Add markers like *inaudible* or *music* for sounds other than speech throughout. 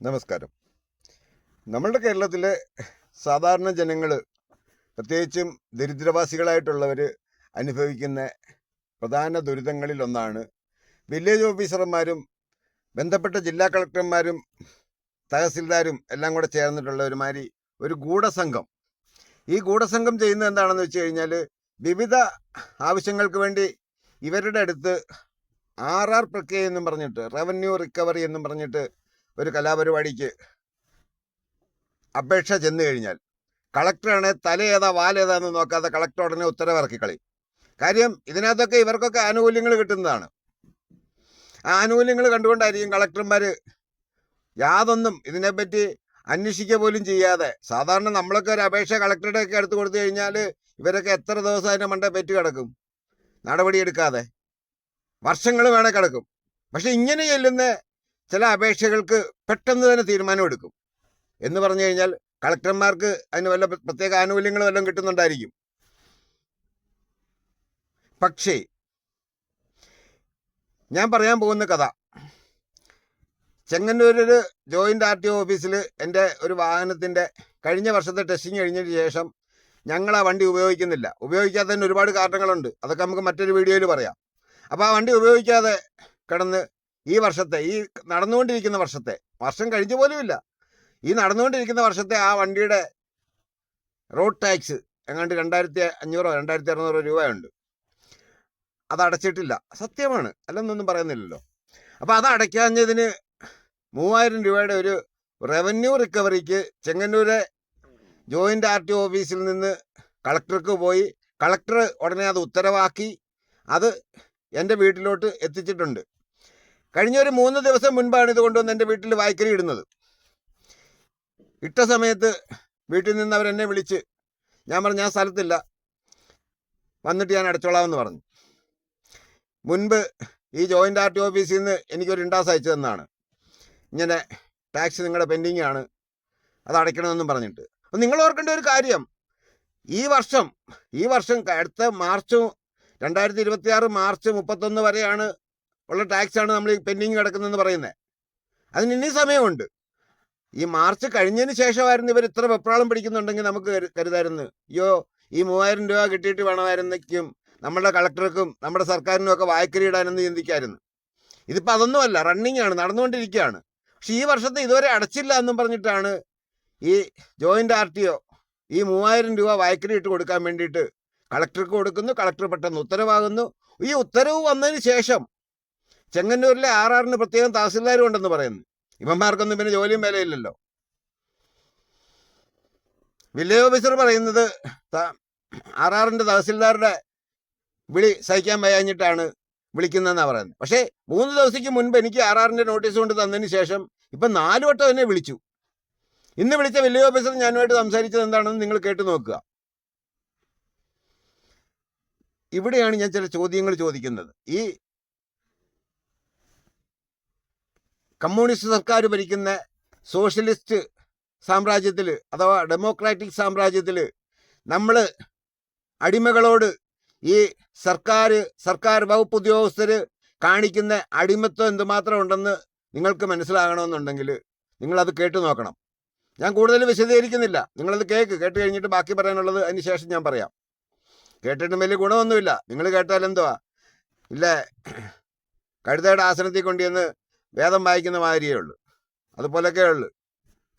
നമസ്കാരം. നമ്മളുടെ കേരളത്തിലെ സാധാരണ ജനങ്ങൾ പ്രത്യേകിച്ചും ദരിദ്രവാസികളായിട്ടുള്ളവർ അനുഭവിക്കുന്ന പ്രധാന ദുരിതങ്ങളിലൊന്നാണ് വില്ലേജ് ഓഫീസർമാരും ബന്ധപ്പെട്ട ജില്ലാ കളക്ടർമാരും തഹസിൽദാരും എല്ലാം കൂടെ ചേർന്നിട്ടുള്ള ഒരുമാതിരി ഒരു ഗൂഢസംഘം. ഈ ഗൂഢസംഘം ചെയ്യുന്നത് എന്താണെന്ന് വെച്ച് കഴിഞ്ഞാൽ വിവിധ ആവശ്യങ്ങൾക്ക് വേണ്ടി ഇവരുടെ അടുത്ത് ആർ ആർ പ്രക്രിയ എന്നും പറഞ്ഞിട്ട് റവന്യൂ റിക്കവറി എന്നും പറഞ്ഞിട്ട് ഒരു കലാപരിപാടിക്ക് അപേക്ഷ ചെന്നു കഴിഞ്ഞാൽ കളക്ടറാണ് തല ഏതാ വാലേതാന്ന് നോക്കാതെ കളക്ടർ ഉടനെ ഉത്തരവിറക്കി കളി കാര്യം ഇതിനകത്തൊക്കെ ഇവർക്കൊക്കെ ആനുകൂല്യങ്ങൾ കിട്ടുന്നതാണ്. ആ ആനുകൂല്യങ്ങൾ കണ്ടുകൊണ്ടായിരിക്കും കളക്ടർമാർ യാതൊന്നും ഇതിനെപ്പറ്റി അന്വേഷിക്കുക പോലും ചെയ്യാതെ സാധാരണ നമ്മളൊക്കെ ഒരു അപേക്ഷ കളക്ടറുടെ ഒക്കെ അടുത്ത് കൊടുത്തു കഴിഞ്ഞാൽ ഇവരൊക്കെ എത്ര ദിവസം അതിന്റെ മണ്ട പെറ്റ് കിടക്കും. നടപടിയെടുക്കാതെ വർഷങ്ങൾ വേണേൽ കിടക്കും. പക്ഷെ ഇങ്ങനെ ചെല്ലുന്ന ചില അപേക്ഷകൾക്ക് പെട്ടെന്ന് തന്നെ തീരുമാനമെടുക്കും. എന്ന് പറഞ്ഞു കഴിഞ്ഞാൽ കളക്ടർമാർക്ക് അതിന് വല്ല പ്രത്യേക ആനുകൂല്യങ്ങൾ വല്ലതും കിട്ടുന്നുണ്ടായിരിക്കും. പക്ഷേ ഞാൻ പറയാൻ പോകുന്ന കഥ. ചെങ്ങന്നൂരിൽ ജോയിന്റ് ആർ ടി ഓഫീസിൽ എന്റെ ഒരു വാഹനത്തിന്റെ കഴിഞ്ഞ വർഷത്തെ ടെസ്റ്റിംഗ് കഴിഞ്ഞതിന് ശേഷം ഞങ്ങൾ ആ വണ്ടി ഉപയോഗിക്കുന്നില്ല. ഉപയോഗിക്കാത്തതിന് ഒരുപാട് കാരണങ്ങളുണ്ട്. അതൊക്കെ നമുക്ക് മറ്റൊരു വീഡിയോയിൽ പറയാം. അപ്പോൾ ആ വണ്ടി ഉപയോഗിക്കാതെ കിടന്ന് ഈ വർഷത്തെ ഈ നടന്നുകൊണ്ടിരിക്കുന്ന വർഷത്തെ വർഷം കഴിഞ്ഞു പോലുമില്ല ഈ നടന്നുകൊണ്ടിരിക്കുന്ന വർഷത്തെ ആ വണ്ടിയുടെ റോഡ് ടാക്സ് എങ്ങാണ്ട് രണ്ടായിരത്തി അഞ്ഞൂറോ രണ്ടായിരത്തി അറുന്നൂറോ രൂപയുണ്ട്. അത് അടച്ചിട്ടില്ല. സത്യമാണ്. അല്ലെന്നൊന്നും പറയുന്നില്ലല്ലോ. അപ്പോൾ അത് അടയ്ക്കാഞ്ഞതിന് മൂവായിരം രൂപയുടെ ഒരു റവന്യൂ റിക്കവറിക്ക് ചെങ്ങന്നൂരെ ജോയിന്റ് ആർ ടി ഓഫീസിൽ നിന്ന് കളക്ടർക്ക് പോയി കളക്ടർ ഉടനെ അത് ഉത്തരവാക്കി അത് എന്റെ വീട്ടിലോട്ട് എത്തിച്ചിട്ടുണ്ട്. കഴിഞ്ഞ ഒരു മൂന്ന് ദിവസം മുൻപാണ് ഇത് കൊണ്ടുവന്ന് എന്റെ വീട്ടിൽ വായ്ക്കരി ഇടുന്നത്. ഇട്ട സമയത്ത് വീട്ടിൽ നിന്ന് അവരെന്നെ വിളിച്ച് ഞാൻ പറഞ്ഞു ഞാൻ സ്ഥലത്തില്ല. വന്നിട്ട് ഞാൻ അടച്ചോളാമെന്ന് പറഞ്ഞു. മുൻപ് ഈ ജോയിന്റ് ആർ ടി ഓഫീസിൽ നിന്ന് എനിക്കൊരു ഇൻഡാസ് അയച്ചു തന്നാണ്. ഇങ്ങനെ ടാക്സ് നിങ്ങളുടെ പെൻഡിങ് ആണ്. അത് അടയ്ക്കണമെന്നും പറഞ്ഞിട്ട്. അപ്പം നിങ്ങൾ ഓർക്കേണ്ട ഒരു കാര്യം. ഈ വർഷം ഈ വർഷം അടുത്ത മാർച്ച് രണ്ടായിരത്തി ഇരുപത്തി മാർച്ച് മുപ്പത്തൊന്ന് വരെയാണ് ഉള്ള ടാക്സാണ് നമ്മൾ പെൻഡിങ് കിടക്കുന്നതെന്ന് പറയുന്നത് അതിന് ഇനി സമയമുണ്ട്. ഈ മാർച്ച് കഴിഞ്ഞതിന് ശേഷമായിരുന്നു ഇവർ ഇത്ര വെപ്രാളം പിടിക്കുന്നുണ്ടെങ്കിൽ നമുക്ക് കരുതായിരുന്നു. അയ്യോ ഈ മൂവായിരം രൂപ കിട്ടിയിട്ട് വേണമായിരുന്നേക്കും നമ്മുടെ കളക്ടർക്കും നമ്മുടെ സർക്കാരിനും ഒക്കെ വായ്ക്കരി ഇടാനെന്ന് ചിന്തിക്കായിരുന്നു. ഇതിപ്പോൾ അതൊന്നുമല്ല റണ്ണിങ് ആണ് നടന്നുകൊണ്ടിരിക്കുകയാണ്. പക്ഷെ ഈ വർഷത്തെ ഇതുവരെ അടച്ചില്ല എന്നും പറഞ്ഞിട്ടാണ് ഈ ജോയിന്റ് ആർ ടി ഒ ഈ മൂവായിരം രൂപ വായ്ക്കരി ഇട്ട് കൊടുക്കാൻ വേണ്ടിയിട്ട് കളക്ടർക്ക് കൊടുക്കുന്നു കളക്ടർ പെട്ടെന്ന് ഉത്തരവാകുന്നു. ഈ ഉത്തരവ് വന്നതിന് ശേഷം ചെങ്ങന്നൂരിലെ ആർ ആറിന് പ്രത്യേകം തഹസിൽദാരും ഉണ്ടെന്ന് പറയുന്നു. ഇവന്മാർക്കൊന്നും പിന്നെ ജോലിയും വിലയില്ലല്ലോ. വില്ലേജ് ഓഫീസർ പറയുന്നത് ആർ ആറിന്റെ തഹസിൽദാരുടെ വിളി സഹിക്കാൻ വയ്യാഞ്ഞിട്ടാണ് വിളിക്കുന്നതെന്നാണ് പറയുന്നത്. പക്ഷേ മൂന്ന് ദിവസത്തേക്ക് മുൻപ് എനിക്ക് ആർ ആറിന്റെ നോട്ടീസ് കൊണ്ട് തന്നതിന് ശേഷം ഇപ്പം നാല് വട്ടം എന്നെ വിളിച്ചു. ഇന്ന് വിളിച്ച വില്ലേജ് ഓഫീസർ ഞാനുമായിട്ട് സംസാരിച്ചത് എന്താണെന്ന് നിങ്ങൾ കേട്ടു നോക്കുക. ഇവിടെയാണ് ഞാൻ ചില ചോദ്യങ്ങൾ ചോദിക്കുന്നത്. ഈ കമ്മ്യൂണിസ്റ്റ് സർക്കാർ ഭരിക്കുന്ന സോഷ്യലിസ്റ്റ് സാമ്രാജ്യത്തിൽ അഥവാ ഡെമോക്രാറ്റിക് സാമ്രാജ്യത്തിൽ നമ്മൾ അടിമകളോട് ഈ സർക്കാർ സർക്കാർ വകുപ്പ് ഉദ്യോഗസ്ഥർ കാണിക്കുന്ന അടിമത്വം എന്തുമാത്രം ഉണ്ടെന്ന് നിങ്ങൾക്ക് മനസ്സിലാകണമെന്നുണ്ടെങ്കിൽ നിങ്ങളത് കേട്ടു നോക്കണം. ഞാൻ കൂടുതൽ വിശദീകരിക്കുന്നില്ല. നിങ്ങളത് കേൾക്ക് കേട്ട് കഴിഞ്ഞിട്ട് ബാക്കി പറയാനുള്ളത് അതിന് ശേഷം ഞാൻ പറയാം. കേട്ടിട്ടും വലിയ ഗുണമൊന്നുമില്ല. നിങ്ങൾ കേട്ടാൽ എന്തുവാ ഇല്ല? കഴുതയുടെ ആസനത്തിൽ കൊണ്ടുവന്ന് വേദം വായിക്കുന്ന മാതിരിയേ ഉള്ളൂ അതുപോലൊക്കെ ഉള്ളു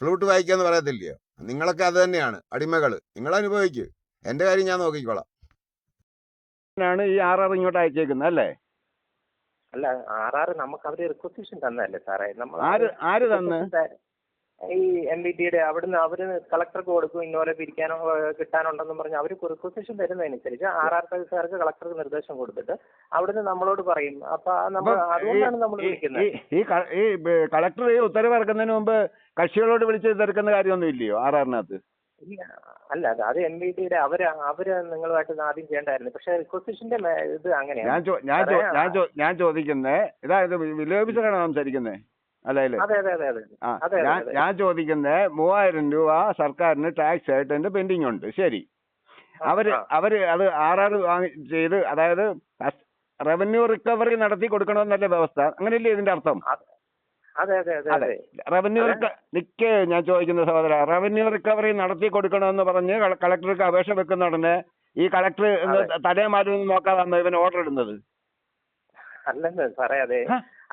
ഫ്ലൂട്ട് വായിക്കാന്ന് പറയത്തില്ലയോ? നിങ്ങളൊക്കെ അത് തന്നെയാണ്. അടിമകൾ നിങ്ങൾ അനുഭവിക്കൂ എന്റെ കാര്യം ഞാൻ നോക്കിക്കോളാം. ഈ ആർ ആർ ഇങ്ങോട്ട് അയച്ചേക്കുന്നത് അല്ലേ? അല്ല ആർ ആർ നമുക്ക് അവർ റിക്വസിഷൻ തന്നല്ലേ സാറേ? നമ്മൾ ആര് ആര് തന്ന്? ഈ എം ബി ടിയുടെ അവിടുന്ന് അവർ കളക്ടർക്ക് കൊടുക്കും ഇന്നോലെ പിരിക്കാനോ കിട്ടാനുണ്ടെന്ന് പറഞ്ഞ് അവർ റിക്വസിഷൻ തരുന്നതനുസരിച്ച് ആർ ആർ തഹസിൽദാർക്ക് കളക്ടർക്ക് നിർദ്ദേശം കൊടുത്തിട്ട് അവിടുന്ന് നമ്മളോട് പറയും. അപ്പൊ നമ്മൾ അതുകൊണ്ടാണ് നമ്മൾ ഈ- വിളിക്കുന്നത്. ഈ- ഈ കളക്ടർ ഈ ഉത്തരവ് ഇറക്കുന്നതിന് മുമ്പ് കക്ഷികളോട് വിളിച്ച് തീർക്കുന്ന കാര്യമൊന്നും ഇല്ലയോ ആർ ആറിനകത്ത് അല്ല അത് അത് എം ബി ടിയുടെ അവർ അവർ നിങ്ങളുമായിട്ട് ആദ്യം ചെയ്യേണ്ടായിരുന്നു. പക്ഷെ റിക്വസിഷന്റെ ഇത് അങ്ങനെയാണ്. ഞാൻ ഞാൻ ചോ- ഞാൻ ചോദിക്കുന്നേ ഇതായത് ഇത് ഓഫീസറാണ് സംസാരിക്കുന്നത് അല്ലേ അല്ലേ? അതെ ഞാൻ ചോദിക്കുന്നത് മൂവായിരം രൂപ സർക്കാരിന് ടാക്സ് ആയിട്ട് എന്റെ പെൻഡിങ് ഉണ്ട്. ശരി. അവർ അവർ അത് ആർ ആർ വാങ്ങി ചെയ്ത് അതായത് റവന്യൂ റിക്കവറി നടത്തി കൊടുക്കണമെന്നല്ലേ വ്യവസ്ഥ? അങ്ങനെയല്ലേ ഇതിന്റെ അർത്ഥം? റവന്യൂ റിക്ക നിക്ക് ഞാൻ ചോദിക്കുന്ന സഹോദര റവന്യൂ റിക്കവറി നടത്തി കൊടുക്കണമെന്ന് പറഞ്ഞ് കളക്ടർക്ക് അപേക്ഷ വെക്കുന്ന ഉടനെ ഈ കളക്ടർ തലേ മാറ്റം നോക്കാതാണ് ഇവൻ ഓർഡർ ഇടുന്നത്? അല്ലെന്ന് സാറേ അതെ?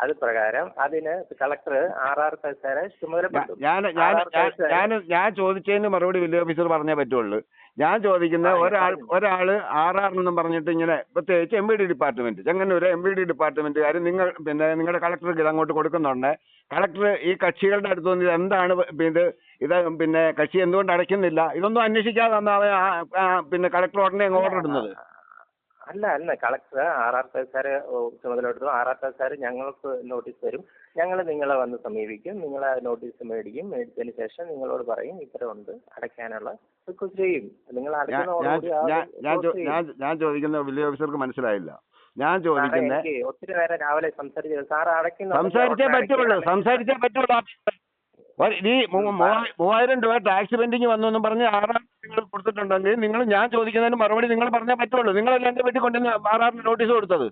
അത് പ്രകാരം അതിന് കളക്ടർ ആർ ആർ തൽക്കാരെ ചുമതലപ്പെട്ടു ഞാൻ ഞാൻ ഞാൻ ചോദിച്ചതിന് മറുപടി വില്ലേജ് ഓഫീസർ പറഞ്ഞേ പറ്റുള്ളൂ. ഞാൻ ചോദിക്കുന്ന ഒരാൾ. ഒരാൾ ആർ ആർ എന്നും പറഞ്ഞിട്ട് ഇങ്ങനെ പ്രത്യേകിച്ച് M B D department Chengannur M B D ഡിപ്പാർട്ട്മെന്റുകാർ നിങ്ങൾ പിന്നെ നിങ്ങളുടെ കളക്ടർക്ക് ഇത് അങ്ങോട്ട് കൊടുക്കുന്നുണ്ട്. കളക്ടർ ഈ കക്ഷികളുടെ അടുത്ത് വന്ന് എന്താണ് ഇത് ഇത് പിന്നെ കക്ഷി എന്തുകൊണ്ട് അടയ്ക്കുന്നില്ല? ഇതൊന്നും അന്വേഷിക്കാതെ പിന്നെ കളക്ടർ ഉടനെ ഓർഡർ ഇടുന്നത്. അല്ല അല്ല. കളക്ടർ ആർ ആർ സാർ ചുമതല എടുത്തു ആർ ആർ തൽക്കാർ ഞങ്ങൾക്ക് നോട്ടീസ് തരും. ഞങ്ങൾ നിങ്ങളെ വന്ന് സമീപിക്കും. നിങ്ങൾ ആ നോട്ടീസ് മേടിക്കും. മേടിച്ചതിന് ശേഷം നിങ്ങളോട് പറയും ഇത്ര ഉണ്ട്. അടയ്ക്കാനുള്ള റിക്വസ്റ്റ് ചെയ്യും. നിങ്ങൾ ഞാൻ ചോദിക്കുന്ന വില്ലേജ് ഓഫീസർക്ക് മനസ്സിലായില്ല. ഞാൻ ചോദിക്കുന്ന ഒത്തിരി നേരം രാവിലെ സംസാരിച്ചത് സാർ അടയ്ക്കുന്ന സംസാരിച്ചേ പറ്റുള്ളൂ സംസാരിച്ചേ പറ്റുള്ളൂ. മൂവായിരം രൂപ ടാക്സ് പെൻഡിങ് വന്നു എന്ന് പറഞ്ഞ് ആറാം നിങ്ങൾ കൊടുത്തിട്ടുണ്ടെങ്കിൽ നിങ്ങൾ ഞാൻ ചോദിക്കുന്നതിന് മറുപടി നിങ്ങൾ പറഞ്ഞേ പറ്റുള്ളൂ. നിങ്ങളല്ല എന്റെ വീട്ടിൽ കൊണ്ടുവന്ന് ആറാറിന് നോട്ടീസ് കൊടുത്തത്.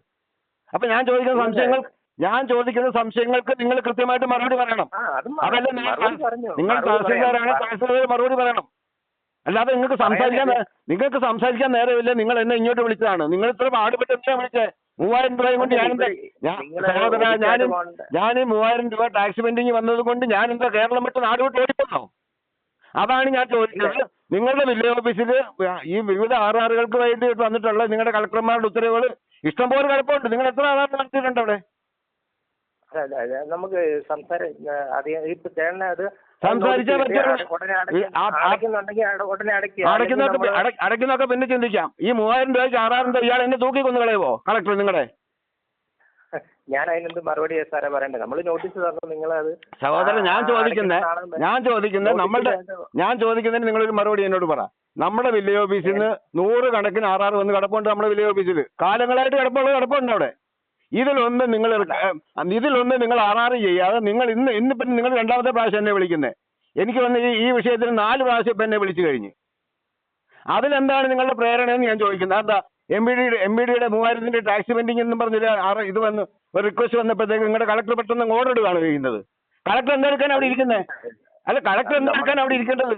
അപ്പൊ ഞാൻ ചോദിക്കുന്ന സംശയങ്ങൾ ഞാൻ ചോദിക്കുന്ന സംശയങ്ങൾക്ക് നിങ്ങൾ കൃത്യമായിട്ട് മറുപടി പറയണം. അതല്ല നിങ്ങൾ. തഹസിൽദാരാണ് തഹസിൽദാർ മറുപടി പറയണം. അല്ലാതെ നിങ്ങൾക്ക് സംസാരിക്കാൻ നിങ്ങൾക്ക് സംസാരിക്കാൻ നേരമില്ല. നിങ്ങൾ എന്നെ ഇങ്ങോട്ട് വിളിച്ചതാണ്. നിങ്ങൾ ഇത്ര പാടുപെട്ട് എന്തിനാ വിളിച്ചേ? മൂവായിരം രൂപയും കൊണ്ട് ഞാനെന്താ സഹോദര ഞാൻ മൂവായിരം രൂപ ടാക്സ് പെൻഡിങ് വന്നത് കൊണ്ട് ഞാൻ എന്താ കേരളം വിട്ട് നാട് വിട്ട് ഓടിപ്പോന്നോ? അതാണ് ഞാൻ ചോദിച്ചത് നിങ്ങളുടെ വില്ലേജ് ഓഫീസിൽ ഈ വിവിധ ആർ ആറുകൾക്ക് വേണ്ടി വന്നിട്ടുള്ള നിങ്ങളുടെ കളക്ടർമാരുടെ ഉത്തരവുകൾ ഇഷ്ടംപോലെ കിടപ്പുണ്ട്. നിങ്ങൾ എത്ര ആർ ആർ നടത്തിയിട്ടുണ്ട് അവിടെ നമുക്ക് സംസാരം ഇപ്പൊ ചേട്ടനെ അത് അടയ്ക്കുന്നൊക്കെ പിന്നെ ചിന്തിക്കാം. ഈ മൂവായിരം രൂപയ്ക്ക് ആറായിരം രൂപ ഇയാൾ എന്നെ തൂക്കി കൊന്നു കളയുവോ? കളക്ടർ നിങ്ങളെ? ഞാൻ അതിനെന്ത് മറുപടി സാറേ പറയണ്ടേ? നമ്മൾ നോട്ടീസ് തന്നു നിങ്ങൾ അത് സഹോദരൻ ഞാൻ ചോദിക്കുന്നത് ഞാൻ ചോദിക്കുന്നത് നമ്മളുടെ ഞാൻ ചോദിക്കുന്നതിന് നിങ്ങളൊരു മറുപടി എന്നോട് പറ. നമ്മുടെ വില്ലേജ് ഓഫീസിൽ നിന്ന് നൂറ് കണക്കിന് ആറാറ് വന്ന് കിടപ്പുണ്ട് നമ്മുടെ വില്ലേജ് ഓഫീസിൽ കാലങ്ങളായിട്ട് കിടപ്പുള്ള കിടപ്പുണ്ട് അവിടെ. ഇതിലൊന്ന് നിങ്ങൾ ഇതിലൊന്ന് നിങ്ങൾ ആറാറ് ചെയ്യാതെ നിങ്ങൾ ഇന്ന് ഇന്നിപ്പം നിങ്ങൾ രണ്ടാമത്തെ പ്രാവശ്യം എന്നെ വിളിക്കുന്നത് എനിക്ക് വന്ന് ഈ ഈ വിഷയത്തിൽ നാല് പ്രാവശ്യം ഇപ്പം എന്നെ വിളിച്ചു കഴിഞ്ഞ്. അതിലെന്താണ് നിങ്ങളുടെ പ്രേരണ ഞാൻ ചോദിക്കുന്നത് എന്താ എം ബി ഡിയുടെ എം ബി ഡിയുടെ മൂവായിരത്തിന്റെ ടാക്സ് പെൻഡിങ് എന്നും പറഞ്ഞൊരു ആറ് ഇത് വന്ന് ഒരു റിക്വസ്റ്റ് വന്നപ്പോഴത്തേക്ക് നിങ്ങളുടെ കളക്ടർ പെട്ടെന്ന് ഓർഡർ ഇടുകയാണ് ചെയ്യുന്നത്. കളക്ടർ എന്തെടുക്കാൻ അവിടെ ഇരിക്കുന്നത് അല്ല കളക്ടർ എന്തെടുക്കാൻ അവിടെ ഇരിക്കേണ്ടത്?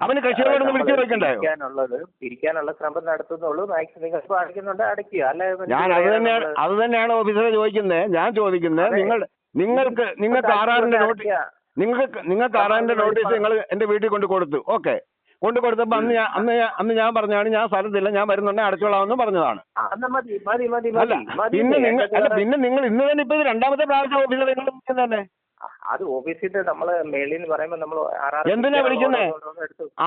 അവന് കക്ഷികളോടൊന്ന് വിളിച്ചു ചോദിക്കണ്ടായോ? പിരിക്കാനുള്ളത് പിരിക്കാനുള്ള ശ്രമം നടത്തുന്നുള്ളൂ. മാക്സിമം നിങ്ങൾ ഇപ്പൊ അടയ്ക്കുന്നുണ്ട് അടയ്ക്കുക. അല്ലെ ഞാൻ അത് തന്നെയാണ് അത് തന്നെയാണ് ഓഫീസറെ ചോദിക്കുന്നത് ഞാൻ ചോദിക്കുന്നത് നിങ്ങൾ നിങ്ങൾക്ക് നിങ്ങൾക്ക് ആറാറിന്റെ നോട്ടീസ് നിങ്ങൾക്ക് നിങ്ങൾക്ക് ആറാറിന്റെ നോട്ടീസ് നിങ്ങൾ എന്റെ വീട്ടിൽ കൊണ്ട് കൊടുത്തു. ഓക്കെ കൊണ്ട് കൊടുത്തപ്പോ അന്ന് ഞാൻ അന്ന് ഞാൻ അന്ന് ഞാൻ പറഞ്ഞാണ് ഞാൻ സ്ഥലത്തില്ല ഞാൻ വരുന്നുണ്ടെ അടച്ചോളാമെന്ന് പറഞ്ഞതാണ്. അല്ല പിന്നെ നിങ്ങൾ അല്ല പിന്നെ നിങ്ങൾ ഇന്ന് തന്നെ ഇപ്പൊ ഇത് രണ്ടാമത്തെ പ്രാവശ്യം ഓഫീസിൽ നിങ്ങൾ തന്നെ. അത് ഓഫീസിൽ നമ്മൾ മേളിൽ നിന്ന് പറയുമ്പോ നമ്മൾ എന്തിനാ വിളിക്കുന്നേ?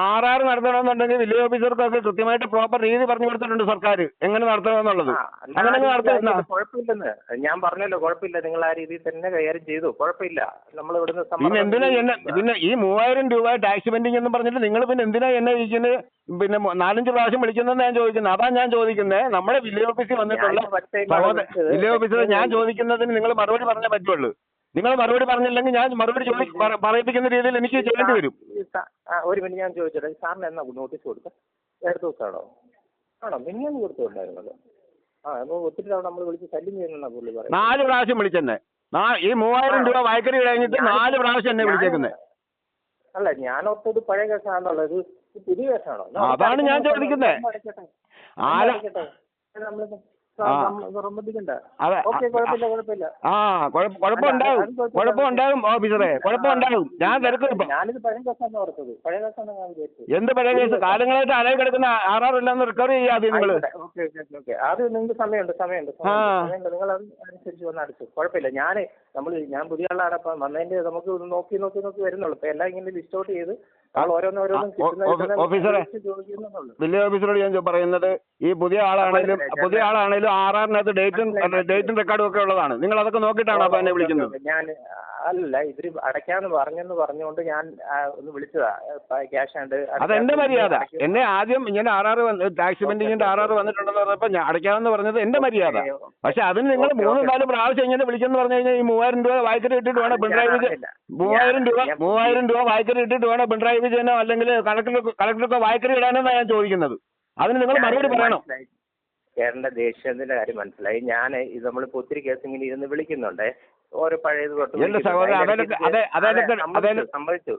ആറാറ് നടത്തണമെന്നുണ്ടെങ്കിൽ വില്ലേജ് ഓഫീസർക്കൊക്കെ കൃത്യമായിട്ട് പ്രോപ്പർ രീതി പറഞ്ഞു കൊടുത്തിട്ടുണ്ട് സർക്കാർ. എങ്ങനെ നടത്തണമെന്നുള്ളത്? എന്നുള്ളത് അങ്ങനെ കുഴപ്പമില്ലെന്ന്. ഞാൻ പറഞ്ഞല്ലോ കുഴപ്പമില്ല. നിങ്ങൾ ആ രീതിയിൽ തന്നെ കൈകാര്യം ചെയ്തു. കുഴപ്പമില്ല. നമ്മൾ ഇവിടുന്ന് പിന്നെ എന്തിനാ എന്നെ പിന്നെ ഈ മൂവായിരം രൂപ ടാക്സ് പെൻഡിങ് എന്ന് പറഞ്ഞിട്ട് നിങ്ങൾ പിന്നെ എന്തിനാ എന്നെ ഇരിക്കുന്നത് പിന്നെ നാലഞ്ച് പ്രാവശ്യം വിളിക്കുന്നതെന്ന് ഞാൻ ചോദിക്കുന്നത് അതാ ഞാൻ ചോദിക്കുന്നത് നമ്മുടെ വില്ലേജ് ഓഫീസിൽ വന്നിട്ടുള്ള. വില്ലേജ് ഓഫീസർ ഞാൻ ചോദിക്കുന്നതിന് നിങ്ങൾ മറുപടി പറഞ്ഞേ പറ്റുള്ളൂ. നിങ്ങൾ മറുപടി പറഞ്ഞില്ലെങ്കിൽ ഞാൻ മറുപടി ചോദി പറയിപ്പിക്കുന്ന രീതിയിൽ എനിക്ക് ചെയ്യേണ്ടി വരും. ഒരു മിനിറ്റ് ഞാൻ ചോദിച്ചോട്ടെ. സാറിന് എന്നാ നോട്ടീസ് കൊടുത്ത? അടുത്ത ദിവസമാണോ? ആണോ? മിനിഞ്ഞാന്ന് കൊടുത്തുണ്ടായിരുന്നത് ആ ഒത്തിരി തവണ നമ്മൾ വിളിച്ച് ശല്യം ചെയ്യുന്ന പുള്ളി പറയും നാല് പ്രാവശ്യം വിളിച്ചെന്നെ. ഈ മൂവായിരം രൂപ വായ്ക്കറി കഴിഞ്ഞിട്ട് നാല് പ്രാവശ്യം എന്നെ വിളിച്ചേക്കുന്നത് അല്ല ഞാൻ ഓർത്തത് പഴയ കേസാണെന്നുള്ളത് ഇത് പുതിയ കേസാണോ? അതാണ് ഞാൻ ചോദിക്കുന്നത് നമ്മൾ ആ. കുഴപ്പമുണ്ടാകും. കുഴപ്പമുണ്ടാകും ഓഫീസറെ. കുഴപ്പമുണ്ടാകും. ഞാൻ തിരക്കും ഇപ്പം. ഞാനിത് പഴയ കേസാണ് പഴയ കേസാണ് ഞാൻ എന്ത് പഴയ കേസ്? കാലങ്ങളായിട്ട് അലവ് കിടക്കുന്ന ആറാറില്ലാന്ന് റിക്കവർ ചെയ്യാതെ നിങ്ങൾ അത് നിങ്ങൾക്ക് സമയമുണ്ട് സമയമുണ്ട്. നിങ്ങൾ അത് അനുസരിച്ച് വന്ന് അടച്ചു. കുഴപ്പമില്ല. ഞാൻ നമ്മൾ ഞാൻ പുതിയ ആളാണ് അപ്പം വന്നതിന്റെ നമുക്ക് നോക്കി നോക്കി നോക്കി വരുന്നുള്ളൂ. ഇപ്പൊ എല്ലാം ഇങ്ങനെ ലിസ്റ്റ് ഔട്ട് ചെയ്ത് ഓഫീസറെ. വില്ലേജ് ഓഫീസറോട് ഞാൻ പറയുന്നത് ഈ പുതിയ ആളാണേലും പുതിയ ആളാണേലും ആറാറിനകത്ത് ഡേറ്റും. ഡേറ്റും റെക്കോർഡും ഒക്കെ ഉള്ളതാണ്. നിങ്ങൾ അതൊക്കെ നോക്കിയിട്ടാണ് അപ്പൊ എന്നെ വിളിക്കുന്നത്? ഞാൻ അല്ല ഇവർ അടയ്ക്കാന്ന് പറഞ്ഞെന്ന് പറഞ്ഞുകൊണ്ട് ഞാൻ ഒന്ന് വിളിച്ചതാ. ക്യാഷ് ആണ്ട് അതെന്റെ മര്യാദ. എന്നെ ആദ്യം ഇങ്ങനെ ആറാറ് ടാക്സ് പെൻഡിങ്ങിന്റെ ആറാറ് വന്നിട്ടുണ്ടെന്ന് പറഞ്ഞപ്പോ ഞാൻ അടയ്ക്കാമെന്ന് പറഞ്ഞത് എന്റെ മര്യാദ. പക്ഷെ അതിന് നിങ്ങൾ മൂന്ന് നാല് പ്രാവശ്യം ഇങ്ങനെ വിളിച്ചെന്ന് പറഞ്ഞു കഴിഞ്ഞാൽ ഈ മൂവായിരം രൂപ വായ്പ ഇട്ടിട്ട് വേണം പിണറായി വിജയൻ മൂവായിരം രൂപ മൂവായിരം രൂപ വായ്പ ഇട്ടിട്ട് വേണം പിണറായി വിജയനോ അല്ലെങ്കിൽ കളക്ടർ കളക്ടർക്ക് വായ്ക്കരി ഇടാനെന്നാണ് ഞാൻ ചോദിക്കുന്നത്. അതിന് നിങ്ങൾ മറുപടി പറയണം. ചേട്ടന്റെ ദേഷ്യത്തിന്റെ കാര്യം മനസ്സിലായി. ഞാൻ ഇത് നമ്മളിപ്പോ ഒത്തിരി കേസ് ഇങ്ങനെ ഇരുന്ന് വിളിക്കുന്നുണ്ട്. ഓരോ പഴയത് തൊട്ട് സംഭവിച്ചു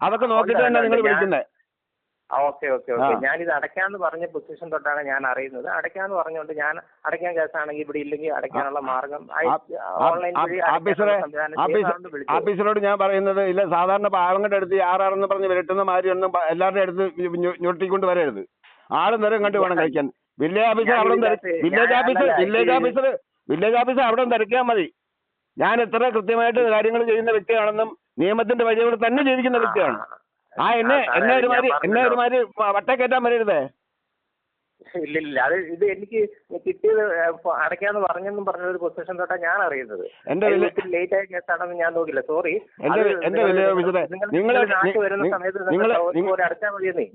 അതൊക്കെ നോക്കിയിട്ട് തന്നെ നിങ്ങൾ ഉണ്ട്, വിളിക്കുന്നത് ഓക്കെ ഓക്കെ ഓക്കെ. ആ. ഞാനിത് അടയ്ക്കാന്ന് പറഞ്ഞ പൊസിഷൻ തൊട്ടാണ് ഞാൻ അറിയുന്നത്. അടയ്ക്കാന്ന് പറഞ്ഞുകൊണ്ട് ഞാൻ അടയ്ക്കാൻ കേസാണെങ്കിൽ ഇവിടെ ഇല്ലെങ്കിൽ അടയ്ക്കാനുള്ള മാർഗം ഓൺലൈൻ വഴി. ഓഫീസറോട് ഞാൻ പറയുന്നത് ഇല്ല സാധാരണ പാവങ്ങളുടെ അടുത്ത് ആറാറെന്ന് പറഞ്ഞ് വിരട്ടുന്ന മാതിരി ഒന്നും എല്ലാവരുടെ അടുത്ത് ഞൊട്ടിക്കൊണ്ട് വരരുത്. ആളും നേരം കണ്ടു വേണം കഴിക്കാൻ. വില്ലേജ് ഓഫീസർ അവിടെ village officer village officer village officer അവിടെ തിരക്കിയാൽ മതി. ഞാൻ എത്ര കൃത്യമായിട്ട് കാര്യങ്ങൾ ചെയ്യുന്ന വ്യക്തിയാണെന്നും നിയമത്തിന്റെ വഴിയോട് തന്നെ ജീവിക്കുന്ന വ്യക്തിയാണ്. ആ എന്നെ എന്നെ ഒരുമാതിരി എന്നെ ഒരുമാതിരി വട്ട കയറ്റാൻ വരരുതേ? ഇല്ല ഇല്ല അത് ഇത് എനിക്ക് കിട്ടിയത് അടയ്ക്കാന്ന് പറഞ്ഞെന്നും പറഞ്ഞ ഒരു പൊസിഷൻ തൊട്ടാ ഞാൻ അറിയുന്നത്. ലേറ്റ് ആയ കേസാണെന്ന് ഞാൻ നോക്കില്ല സോറി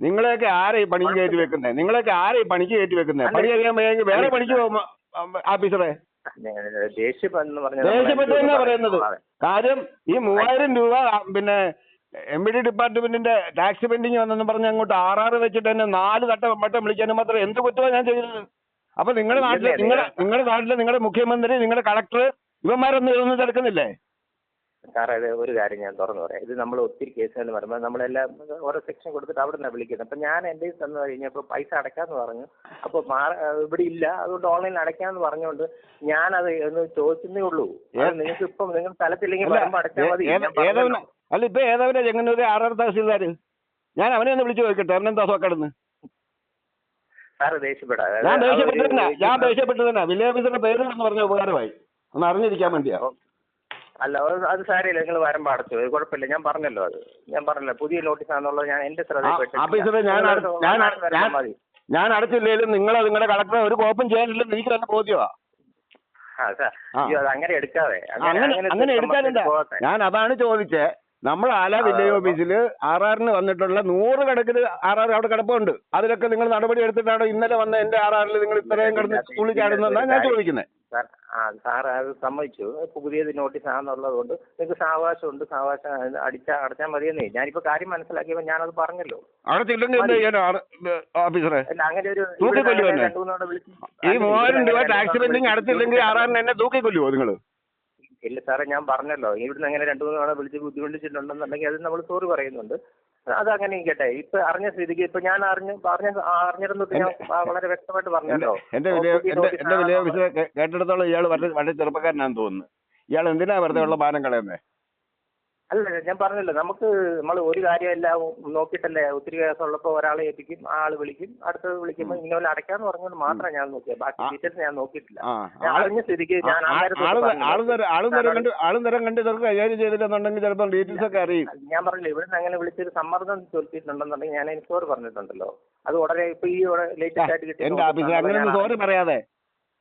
നിങ്ങളെയൊക്കെ ആരെ ഈ പണിക്ക് കയറ്റി വെക്കുന്നത് നിങ്ങളെയൊക്കെ ആരെ ഈ പണിക്ക് കയറ്റി വെക്കുന്നത് പണി അറിയാൻ വയ്യെങ്കിൽ വേറെ പണിക്ക് പോകും ഓഫീസറെ ദേഷ്യപ്പെട്ട് തന്നെ പറയുന്നത്. കാര്യം ഈ മൂവായിരം രൂപ പിന്നെ എം ബി ഡി ഡിപ്പാർട്ട്മെന്റിന്റെ ടാക്സ് പെൻഡിങ് വന്നെന്ന് പറഞ്ഞ് അങ്ങോട്ട് ആറാറ് വെച്ചിട്ട് തന്നെ നാല് തട്ട വട്ടം വിളിക്കാനും മാത്രം എന്ത് കുറ്റമാണ് ഞാൻ ചെയ്തത്? അപ്പൊ നിങ്ങളുടെ നാട്ടിൽ നിങ്ങളുടെ നിങ്ങളുടെ നാട്ടിൽ നിങ്ങളുടെ മുഖ്യമന്ത്രി നിങ്ങളുടെ കളക്ടർ ഇവന്മാരൊന്നും ഇതൊന്നും തിരക്കുന്നില്ലേ സാറേ അത് ഒരു കാര്യം ഞാൻ തുറന്നു പറയാം. ഇത് നമ്മൾ ഒത്തിരി കേസുകൾ വരുമ്പോൾ നമ്മളെല്ലാം ഓരോ സെക്ഷൻ കൊടുത്തിട്ട് അവിടെ നിന്നാണ് വിളിക്കുന്നത്. അപ്പം ഞാൻ എന്റെ കയ്യിൽ തന്നു കഴിഞ്ഞപ്പോൾ പൈസ അടയ്ക്കാമെന്ന് പറഞ്ഞു. അപ്പോൾ ഇവിടെ ഇല്ല. അതുകൊണ്ട് ഓൺലൈനിൽ അടയ്ക്കാമെന്ന് പറഞ്ഞുകൊണ്ട് ഞാനത് ഒന്ന് ചോദിച്ചേ ഉള്ളൂ. നിങ്ങൾക്ക് ഇപ്പം നിങ്ങൾ സ്ഥലത്തില്ലെങ്കിൽ വരുമ്പോൾ അടച്ചാൽ മതി. അല്ല ഇപ്പൊ ഏതവനെ ചെങ്ങന്നൂര് ആറാറ് തഹസീൽദാർ ഞാൻ അവനെ ഒന്ന് വിളിച്ചു ചോദിക്കട്ടെ. അവനെന്താ സോക്കടന്ന്? സാറ് ദേഷ്യപ്പെടാതെ. ഞാൻ അത് ദേഷ്യപ്പെട്ടു തന്നെ ഞാൻ ദേഷ്യപ്പെട്ടു തന്നെ വില്ലേജ് ഓഫീസറുടെ പേര് എന്ന് പറഞ്ഞ ഉപകാരമായി. ഒന്ന് അറിഞ്ഞിരിക്കാൻ വേണ്ടിയാ. അല്ല അത് അത് സാരമില്ല. നിങ്ങൾ വരുമ്പോൾ അടച്ചു. അത് കുഴപ്പമില്ല. ഞാൻ പറഞ്ഞല്ലോ അത്. ഞാൻ പറഞ്ഞല്ലോ. പുതിയ നോട്ടീസാണെന്നുള്ളത് ഞാൻ എന്റെ. ഓഫീസറെ ഞാൻ അട- ഞാൻ ഞാൻ- മതി. ഞാൻ അടച്ചില്ലേലും നിങ്ങൾ നിങ്ങളുടെ കളക്ടറെ ഒരു കോപ്പും ചെയ്യാനില്ലെന്ന് എനിക്ക് തന്നെ ബോധ്യമാ. ആ, സാർ, ആ. അയ്യോ, അത് അങ്ങനെ എടുക്കാതെ അങ്ങനെ അങ്ങനെ എടുക്കാനില്ല. പോകട്ടെ. ഞാൻ അതാണ് ചോദിച്ചേ. നമ്മൾ ആല വില്ലേജ് ഓഫീസിൽ ആറാറിന് വന്നിട്ടുള്ള നൂറ് കണക്കിന് ആറാറ് അവിടെ കിടപ്പുണ്ട്. അതിലൊക്കെ നിങ്ങൾ നടപടി എടുത്തിട്ടാണോ ഇന്നലെ വന്ന എന്റെ ആറാറിൽ നിങ്ങൾ ഇത്രയും കിടന്ന് സ്കൂളിൽ ചാടുന്നതെന്നാണ് ഞാൻ ചോദിക്കുന്നത് സാർ ആ സാർ അത് സമ്മതിച്ചു. പുതിയത് നോട്ടീസ് ആണെന്നുള്ളത് കൊണ്ട് നിങ്ങൾക്ക് സാവകാശം ഉണ്ട് സാവകാശം അടിച്ച അടച്ചാൽ മതിയെന്നേ. ഞാനിപ്പോ കാര്യം മനസ്സിലാക്കിയപ്പോൾ ഞാനത് പറഞ്ഞല്ലോ. ഓഫീസറെ? അങ്ങനെ ഒരു ഈ മൂവായിരം രൂപ ടാക്സ് പെൻഡിങ് അടച്ചില്ലെങ്കിൽ ആറാറിന് എന്നെ തൂക്കിക്കൊല്ലുവോ നിങ്ങൾ? ഇല്ല സാറേ ഞാൻ പറഞ്ഞല്ലോ. ഇവിടുന്ന് അങ്ങനെ രണ്ടു മൂന്ന് തവണ വിളിച്ച് ബുദ്ധിമുട്ടിച്ചിട്ടുണ്ടെന്നുണ്ടെങ്കിൽ അത് നമ്മൾ സോറി പറയുന്നുണ്ട്. അത് അങ്ങനെ ഇരിക്കട്ടെ. ഇപ്പൊ അറിഞ്ഞ സ്ഥിതിക്ക് ഇപ്പൊ ഞാൻ അറിഞ്ഞു പറഞ്ഞ അറിഞ്ഞിരുന്നിട്ട് ഞാൻ വളരെ വ്യക്തമായിട്ട് പറഞ്ഞല്ലോ. എന്റെ വിലയ എന്റെ കേട്ടിടത്തോളം ഇയാൾ വളരെ വളരെ ചെറുപ്പക്കാരനാണെന്ന് തോന്നുന്നു. ഇയാൾ എന്തിനാ വെറുതെ ഉള്ള ഭാരം കളയുന്നത് അല്ല ഞാൻ പറഞ്ഞല്ലോ നമുക്ക് നമ്മൾ ഒരു കാര്യമെല്ലാം നോക്കിയിട്ടല്ലേ ഒത്തിരി കേസുള്ളപ്പോൾ ഒരാളെ ഏൽപ്പിക്കും ആൾ വിളിക്കും അടുത്തത് വിളിക്കുമ്പോൾ ഇന്ന പോലെ അടയ്ക്കാന്ന് പറഞ്ഞുകൊണ്ട് മാത്രം ഞാൻ നോക്കിയത് ബാക്കി ആ. ഡീറ്റെയിൽസ് ഞാൻ നോക്കിയിട്ടില്ല. ആ ഞാൻ അറിഞ്ഞ സ്ഥിതിക്ക് ഞാൻ ആ- കൈകാര്യം ചെയ്തില്ലെന്നുണ്ടെങ്കിൽ ചിലപ്പോൾ ഡീറ്റെയിൽസ് ഒക്കെ അറിയും. ഞാൻ പറഞ്ഞില്ല ഇവിടുന്ന് അങ്ങനെ വിളിച്ചൊരു സമ്മർദ്ദം ചെലുത്തിയിട്ടുണ്ടെന്നുണ്ടെങ്കിൽ ഞാൻ എനിക്ക് സോറി പറഞ്ഞിട്ടുണ്ടല്ലോ. അത് ഉടനെ ഇപ്പൊ ഈ ലേറ്റസ്റ്റ് ആയിട്ട് ഓഫീസർ അങ്ങനെ സോറി പറയാതെ.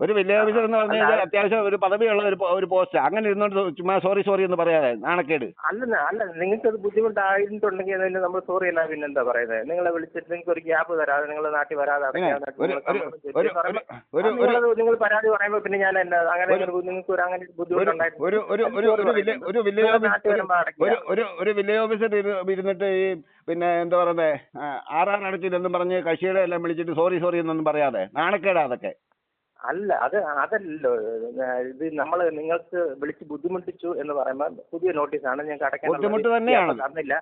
ഒരു വില്ലേജ് ഓഫീസർ എന്ന് പറഞ്ഞു കഴിഞ്ഞാൽ അത്യാവശ്യം ഒരു പദവിയുള്ള ഒരു ഒരു പോസ്റ്റ്. അങ്ങനെ ഇരുന്നോണ്ട് ചുമ്മാ സോറി സോറി എന്ന് പറയാതെ. നാണക്കേട്. അല്ല അല്ല നിങ്ങൾക്ക് അത് ബുദ്ധിമുട്ടായിട്ടുണ്ടെങ്കിൽ അതിന് നമ്മൾ സോറി അല്ല പിന്നെ എന്താ പറയുന്നത് നിങ്ങളെ വിളിച്ചിട്ട് നിങ്ങൾക്ക് ഒരു ഗ്യാപ്പ് തരാതെ നിങ്ങൾ നാട്ടിൽ വരാതെ നിങ്ങൾ പരാതി പറയുമ്പോൾ പിന്നെ ഞാൻ എന്താ അങ്ങനെ നിങ്ങൾക്ക് ഒരു അങ്ങനെ ഒരു വില്ലേജ് ഓഫീസർ ഇരുന്നിട്ട് ഈ പിന്നെ എന്താ പറയുന്നത് ആറാറ് എന്നും പറഞ്ഞ് കക്ഷികളെ എല്ലാം വിളിച്ചിട്ട് സോറി സോറി എന്നൊന്നും പറയാതെ. നാണക്കേടാ അതൊക്കെ. അല്ല അത് അതല്ലല്ലോ ഇത് നമ്മൾ നിങ്ങൾക്ക് വിളിച്ച് ബുദ്ധിമുട്ടിച്ചു എന്ന് പറയുമ്പോൾ പുതിയ നോട്ടീസാണ് ഞങ്ങൾക്ക് അടയ്ക്കാൻ ബുദ്ധിമുട്ട് തന്നെയാണ്. തന്നില്ല.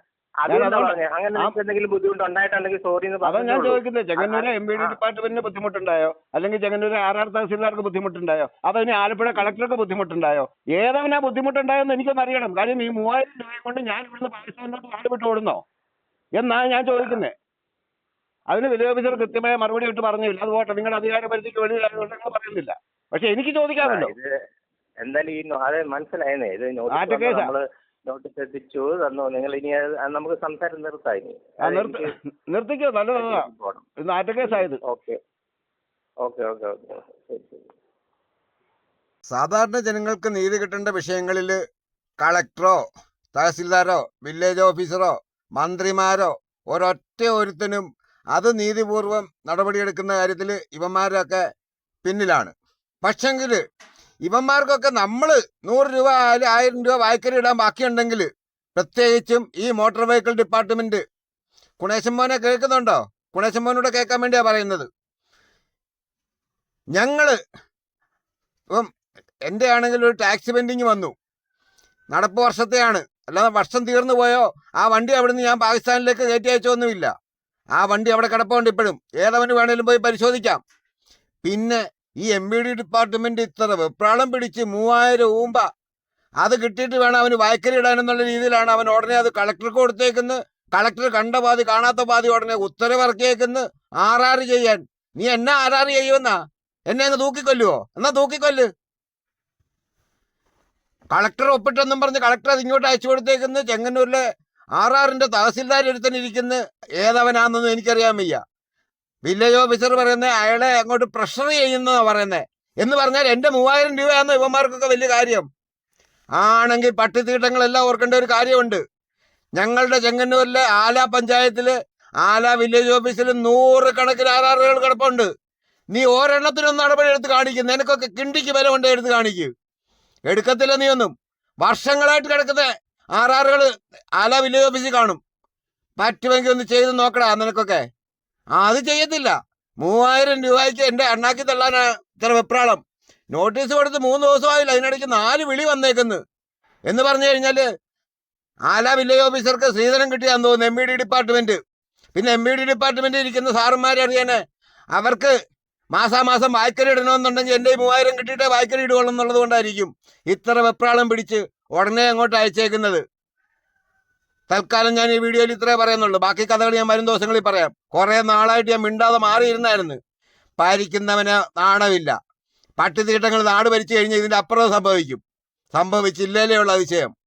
അതാ ഞാൻ. ചോദിക്കുന്നത് ചെങ്ങന്നൂര് എം ബി ഡി ഡിപ്പാർട്ട്മെന്റിന് ബുദ്ധിമുട്ടുണ്ടായോ? അല്ലെങ്കിൽ ചെങ്ങന്നൂര് ആർ ആർ തഹസീൽദാർക്ക് ബുദ്ധിമുട്ടുണ്ടായോ? അതോ ഇനി ആലപ്പുഴ കളക്ടർക്ക് ബുദ്ധിമുട്ടുണ്ടായോ? ഏതവനാ ബുദ്ധിമുട്ടുണ്ടായോന്ന് എനിക്കൊന്ന് അറിയണം. കാര്യം ഈ മൂവായിരം രൂപ കൊണ്ട് ഞാൻ ഇവിടുന്ന് പാകിസ്ഥാനിലോട്ട് നാട് വിട്ടു ഓടുന്നോ? എന്നാണ് ഞാൻ ചോദിക്കുന്നത് അതിന് വലിയ ഓഫീസർ കൃത്യമായ മറുപടി ഇട്ട് പറഞ്ഞില്ല. അത് പോട്ടെ നിങ്ങളുടെ അധികാര പരിധിക്ക് വെളിയിലായതുകൊണ്ട് നിങ്ങൾ പറയുന്നില്ല. പക്ഷെ എനിക്ക് ചോദിക്കാമല്ലോ ഇത് എന്തായാലും ഈ നോ- അത് മനസ്സിലായെന്നേ. ഇത് ആദ്യ നോട്ടീസ് കേസാ. നമ്മൾ നോട്ടീസ് എത്തിച്ചു തന്നു. നിങ്ങൾ ഇനി നമുക്ക് സംസാരം നിർത്താം ഇനി. *laughs* നിർത്തിക്കോ. നല്ലതാ. പോകണം ഇത്. നാട്ടുകേസായത് ഓക്കെ. Okay okay okay. ശരി ശരി. സാധാരണ ജനങ്ങൾക്ക് നീതി കിട്ടേണ്ട വിഷയങ്ങളിൽ കളക്ടറോ തഹസിൽദാരോ വില്ലേജ് ഓഫീസറോ മന്ത്രിമാരോ ഒരൊറ്റ ഒരുത്തനും അത് നീതിപൂർവം നടപടിയെടുക്കുന്ന കാര്യത്തിൽ ഇവന്മാരൊക്കെ പിന്നിലാണ്. പക്ഷെങ്കിൽ ഇവന്മാർക്കൊക്കെ നമ്മൾ നൂറ് രൂപ ആയാലും ആയിരം രൂപ വായ്ക്കരി ഇടാൻ ബാക്കിയുണ്ടെങ്കിൽ പ്രത്യേകിച്ചും ഈ മോട്ടോർ വെഹിക്കിൾ ഡിപ്പാർട്ട്മെന്റ് കുണേശൻ മോനെ കേൾക്കുന്നുണ്ടോ? കുണേശൻ കേൾക്കാൻ വേണ്ടിയാണ് പറയുന്നത്. ഞങ്ങൾ ഇപ്പം എന്റെ ആണെങ്കിൽ ഒരു ടാക്സ് പെൻഡിങ് വന്നു. നടപ്പ് വർഷത്തെയാണ്. അല്ലാതെ വർഷം തീർന്നു പോയോ? ആ വണ്ടി അവിടുന്ന് ഞാൻ പാകിസ്ഥാനിലേക്ക് കയറ്റി അയച്ചൊന്നുമില്ല. ആ വണ്ടി അവിടെ കിടപ്പുണ്ട് ഇപ്പോഴും. ഏതവന് വേണേലും പോയി പരിശോധിക്കാം. പിന്നെ ഈ എം ബി ഡി ഡിപ്പാർട്ട്മെന്റ് ഇത്ര വെപ്രാളം പിടിച്ച് മൂവായിരം ഊമ്പ അത് കിട്ടിയിട്ട് വേണം അവന് വായ്ക്കരി ഇടാനെന്നുള്ള രീതിയിലാണ് അവൻ ഉടനെ അത് കളക്ടർക്ക് കൊടുത്തേക്കുന്നത് കളക്ടർ കണ്ട പാതി കാണാത്ത പാതി ഉടനെ ഉത്തരവിറക്കിയേക്കുന്നു ആറാറ് ചെയ്യാൻ. നീ എന്നാ ആറാറ് ചെയ്യുമെന്നാ? എന്നെ അങ്ങ് തൂക്കിക്കൊല്ലുവോ? എന്നാ തൂക്കിക്കൊല്ല്? കളക്ടർ ഒപ്പിട്ടെന്നും പറഞ്ഞ് കളക്ടർ അത് ഇങ്ങോട്ട് അയച്ചു കൊടുത്തേക്കുന്നത് ചെങ്ങന്നൂരിലെ ആറാറിന്റെ തഹസിൽദാർ ഒരുത്തനിരിക്കുന്നു ഏതവനാണെന്ന് എനിക്കറിയാൻ വയ്യ. വില്ലേജ് ഓഫീസർ പറയുന്നത് അയാളെ അങ്ങോട്ട് പ്രഷർ ചെയ്യുന്നതാണ് പറയുന്നത് എന്ന് പറഞ്ഞാൽ എന്റെ മൂവായിരം രൂപയാണെന്ന് ഇവന്മാർക്കൊക്കെ വലിയ കാര്യം. ആണെങ്കിൽ പട്ടിത്തീട്ടങ്ങളെല്ലാം ഓർക്കേണ്ട ഒരു കാര്യമുണ്ട്. ഞങ്ങളുടെ ചെങ്ങന്നൂരിലെ ആല പഞ്ചായത്തിൽ ആല വില്ലേജ് ഓഫീസിൽ നൂറുകണക്കിന് ആറാറുകൾ കിടപ്പുണ്ട്. നീ ഒരെണ്ണത്തിനൊന്നും നടപടി എടുത്ത് കാണിക്കും. നിനക്കൊക്കെ കിണ്ടിക്ക് വില കൊണ്ട് എടുത്ത് കാണിക്കും. എടുക്കത്തില്ല നീ ഒന്നും വർഷങ്ങളായിട്ട് കിടക്കുന്ന. ആറാറുകൾ ആല വില്ലേജ് ഓഫീസിൽ കാണും. പറ്റുമെങ്കിൽ ഒന്ന് ചെയ്ത് നോക്കടാ നിനക്കൊക്കെ. അത് ചെയ്യത്തില്ല. മൂവായിരം രൂപയ്ക്ക് എന്റെ അണ്ണാക്കി തള്ളാനാ ഇത്ര വെപ്രാളം. നോട്ടീസ് കൊടുത്ത് മൂന്ന് ദിവസമായില്ല അതിനിടയ്ക്ക് നാല് വിളി വന്നേക്കുന്നു. എന്ന് പറഞ്ഞു കഴിഞ്ഞാൽ ആല വില്ലേജ് ഓഫീസർക്ക് സ്ത്രീധനം കിട്ടിയാന്ന് തോന്നുന്നു എം ബി ഡി ഡിപ്പാർട്ട്മെന്റ്. പിന്നെ എം ബി ഡി ഡിപ്പാർട്ട്മെന്റിൽ ഇരിക്കുന്ന സാറുമാരെ അറിയാനെ അവർക്ക് മാസാമാസം വായ്ക്കരി ഇടണമെന്നുണ്ടെങ്കിൽ എന്റെ മൂവായിരം കിട്ടിയിട്ടേ വായ്ക്കരി ഇടുകയുള്ളൂ എന്നുള്ളത് കൊണ്ടായിരിക്കും. ഇത്ര വെപ്രാളം പിടിച്ച് ഉടനെ അങ്ങോട്ട് അയച്ചേക്കുന്നത്. തൽക്കാലം ഞാൻ ഈ വീഡിയോയിൽ ഇത്രേ പറയുന്നുള്ളൂ. ബാക്കി കഥകൾ ഞാൻ വരും ദിവസങ്ങളിൽ പറയാം. കുറേ നാളായിട്ട് ഞാൻ മിണ്ടാതെ മാറിയിരുന്നായിരുന്നു. പാലിക്കുന്നവന് നാണമില്ല. പട്ടിത്തീട്ടങ്ങൾ നാട് ഭരിച്ചു കഴിഞ്ഞാൽ ഇതിന്റെ അപ്പുറം സംഭവിക്കും. സംഭവിച്ചില്ലേലേ ഉള്ള അതിശയം.